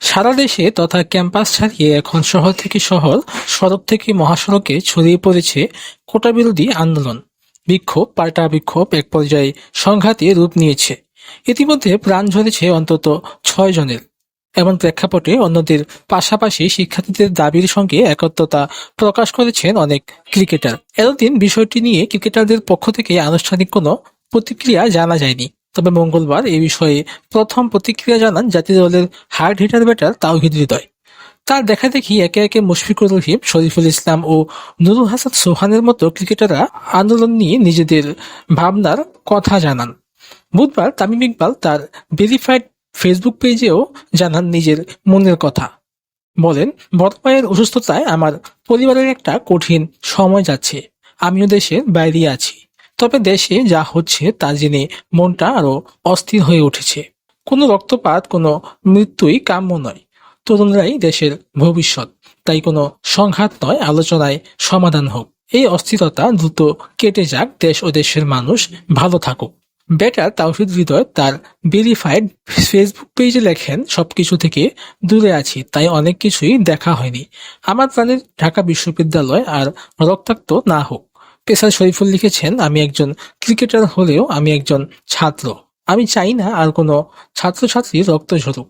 সারা দেশে তথা ক্যাম্পাস ছাড়িয়ে এখন শহর থেকে শহর, সড়ক থেকে মহাসড়কে ছড়িয়ে পড়েছে কোটা বিরোধী আন্দোলন। বিক্ষোভ, পাল্টা বিক্ষোভ এক পর্যায়ে সংঘাতে রূপ নিয়েছে। ইতিমধ্যে প্রাণ ঝরেছে অন্তত ছয় জনের। এমন প্রেক্ষাপটে অন্যদের পাশাপাশি শিক্ষার্থীদের দাবির সঙ্গে একত্রতা প্রকাশ করেছেন অনেক ক্রিকেটার। এতদিন বিষয়টি নিয়ে ক্রিকেটারদের পক্ষ থেকে আনুষ্ঠানিক কোনো প্রতিক্রিয়া জানা যায়নি। তবে মঙ্গলবার এই বিষয়ে প্রথম প্রতিক্রিয়া জানান জাতীয় দলের hard hitter batter Towhid Hridoy. তার দেখা দেখি একে একে মুশফিকুর রহিম, শরীফুল ইসলাম ও নুরুল হাসান সোহানের মতো ক্রিকেটাররা আন্দোলন নিয়ে নিজেদের ভাবনার কথা জানান। বুধবার তামিম ইকবাল তার ভেরিফাইড ফেসবুক পেজেও জানান নিজের মনের কথা। বলেন বড় মায়ের অসুস্থতায় আমার পরিবারের একটা কঠিন সময় যাচ্ছে। আমিও দেশের বাইরে আছি। তবে দেশে যা হচ্ছে তা জেনে মনটা আরও অস্থির হয়ে উঠেছে। কোনো রক্তপাত, কোনো মৃত্যুই কাম্য নয়। তরুণরাই দেশের ভবিষ্যৎ। তাই কোনো সংঘাত নয়, আলোচনায় সমাধান হোক। এই অস্থিরতা দ্রুত কেটে যাক দেশ ও দেশের মানুষ ভালো থাকুক। বেটার তাওহিদ হৃদয় তার ভেরিফাইড ফেসবুক পেজে লেখেন, সবকিছু থেকে দূরে আছি, তাই অনেক কিছুই দেখা হয়নি। আমার প্রাণের ঢাকা বিশ্ববিদ্যালয় আর রক্তাক্ত না হোক। পেশার শরীফুল লিখেছেন, আমি একজন ক্রিকেটার হলেও আমি একজন ছাত্র। আমি চাই না আর কোনো ছাত্রছাত্রীর রক্ত ঝরুক।